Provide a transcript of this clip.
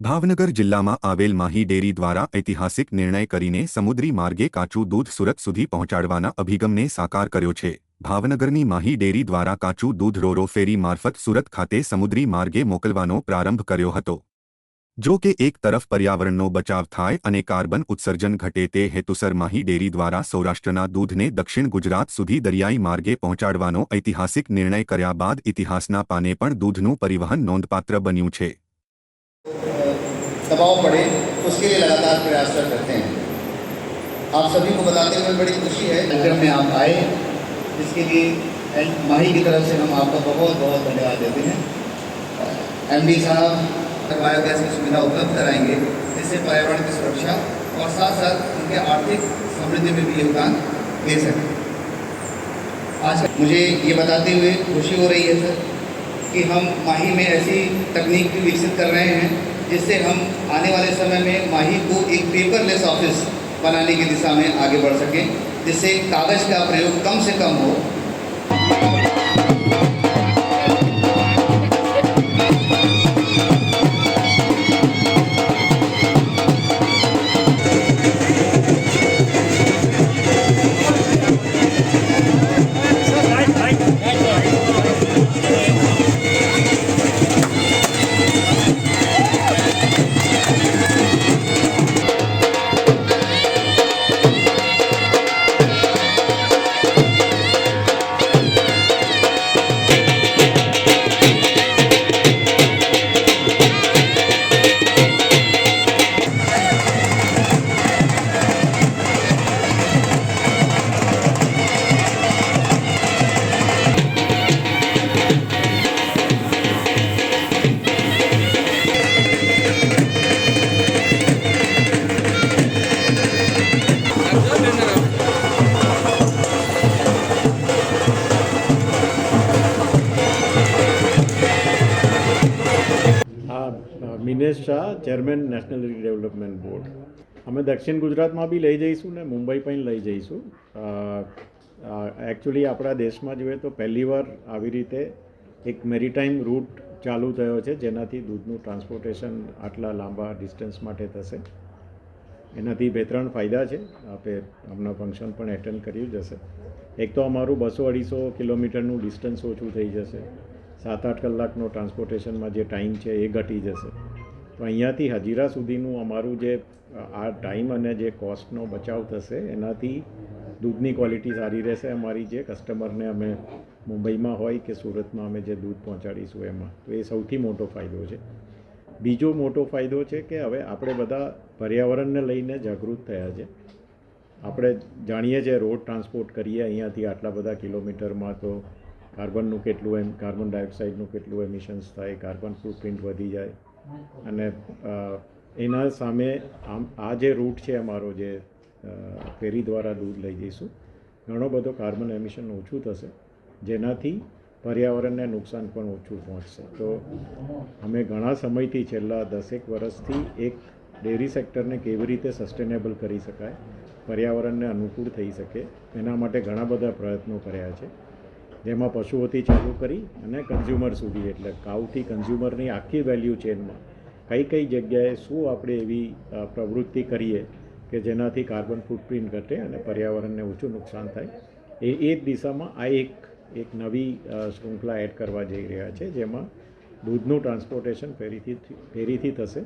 ભાવનગર જિલ્લામાં આવેલ માહી ડેરી દ્વારા ઐતિહાસિક નિર્ણય કરીને સમુદ્રી માર્ગે કાચું દૂધ સુરત સુધી પહોંચાડવાના અભિગમને સાકાર કર્યો છે. ભાવનગરની માહી ડેરી દ્વારા કાચું દૂધ રોરો ફેરી મારફત સુરત ખાતે સમુદ્રી માર્ગે મોકલવાનો પ્રારંભ કર્યો હતો. જો કે એક તરફ પર્યાવરણનો બચાવ થાય અને કાર્બન ઉત્સર્જન ઘટે તે હેતુસર માહી ડેરી દ્વારા સૌરાષ્ટ્રના દૂધને દક્ષિણ ગુજરાત સુધી દરિયાઈ માર્ગે પહોંચાડવાનો ઐતિહાસિક નિર્ણય કર્યા બાદ ઇતિહાસના પાને પણ દૂધનું પરિવહન નોંધપાત્ર બન્યું છે. दबाव पड़े, उसके लिए लगातार प्रयासरत रहते हैं। आप सभी को बताते हुए बड़ी खुशी है कार्यक्रम में आप आए, इसके लिए माही की तरफ़ से हम आपका बहुत बहुत धन्यवाद देते हैं। एम डी साहब बायोगैस की सुविधा उपलब्ध कराएँगे। जिससे पर्यावरण की सुरक्षा और साथ साथ उनके आर्थिक समृद्धि में भी योगदान दे सकें। आज मुझे ये बताते हुए खुशी हो रही है, सर, कि हम माही में ऐसी तकनीक भी विकसित कर रहे हैं जिससे हम आने वाले समय में माही को एक पेपरलेस ऑफिस बनाने की दिशा में आगे बढ़ सकें जिससे कागज़ का प्रयोग कम से कम हो Minesh Shah, chairman national development board. અમે દક્ષિણ ગુજરાતમાં બી લઈ જઈશું ને, મુંબઈ પણ લઈ જઈશું. એકચ્યુઅલી આપણા દેશમાં જોઈએ તો પહેલીવાર આવી રીતે એક મેરીટાઈમ રૂટ ચાલુ થયો છે, જેનાથી દૂધનું ટ્રાન્સપોર્ટેશન આટલા લાંબા ડિસ્ટન્સ માટે થશે. એનાથી બે ત્રણ ફાયદા છે. આપે હમણાં ફંક્શન પણ એટેન્ડ કર્યું જશે. એક તો અમારું બસો અઢીસો કિલોમીટરનું ડિસ્ટન્સ ઓછું થઈ જશે. સાત આઠ કલાકનો ટ્રાન્સપોર્ટેશનમાં જે ટાઈમ છે એ ઘટી જશે. તો અહીંયાથી હજીરા સુધીનું અમારું જે આ ટાઈમ અને જે કોસ્ટનો બચાવ થશે, એનાથી દૂધની ક્વોલિટી સારી રહેશે અમારી જે કસ્ટમરને અમે મુંબઈમાં હોય કે સુરતમાં અમે જે દૂધ પહોંચાડીશું એમાં. તો એ સૌથી મોટો ફાયદો છે. બીજો મોટો ફાયદો છે કે હવે આપણે બધા પર્યાવરણને લઈને જાગૃત થયા છે. આપણે જાણીએ છીએ રોડ ટ્રાન્સપોર્ટ કરીએ અહીંયાથી આટલા બધા કિલોમીટરમાં તો કાર્બનનું કેટલું એમ, કાર્બન ડાયોક્સાઇડનું કેટલું એમિશન્સ થાય, કાર્બન ફૂટપ્રિન્ટ વધી જાય. અને એના સામે આમ, આ જે રૂટ છે અમારો જે ફેરી દ્વારા દૂધ લઈ જઈશું, ઘણો બધો કાર્બન એમિશન ઓછું થશે, જેનાથી પર્યાવરણને નુકસાન પણ ઓછું પહોંચશે. તો અમે ઘણા સમયથી છેલ્લા દસેક વર્ષથી એક ડેરી સેક્ટરને કેવી રીતે સસ્ટેનેબલ કરી શકાય, પર્યાવરણને અનુકૂળ થઈ શકે, એના માટે ઘણા બધા પ્રયત્નો કર્યા છે. જેમાં પશુઓથી ચાલુ કરી અને કન્ઝ્યુમર સુધી, એટલે કાઉથી કન્ઝ્યુમરની આખી વેલ્યુ ચેનમાં કઈ કઈ જગ્યાએ શું આપણે એવી પ્રવૃત્તિ કરીએ કે જેનાથી કાર્બન ફૂટપ્રિન્ટ ઘટે અને પર્યાવરણને ઓછું નુકસાન થાય, એ એ દિશામાં આ એક એક નવી શૃંખલા એડ કરવા જઈ રહ્યા છે, જેમાં દૂધનું ટ્રાન્સપોર્ટેશન ફેરીથી ફેરીથી થશે.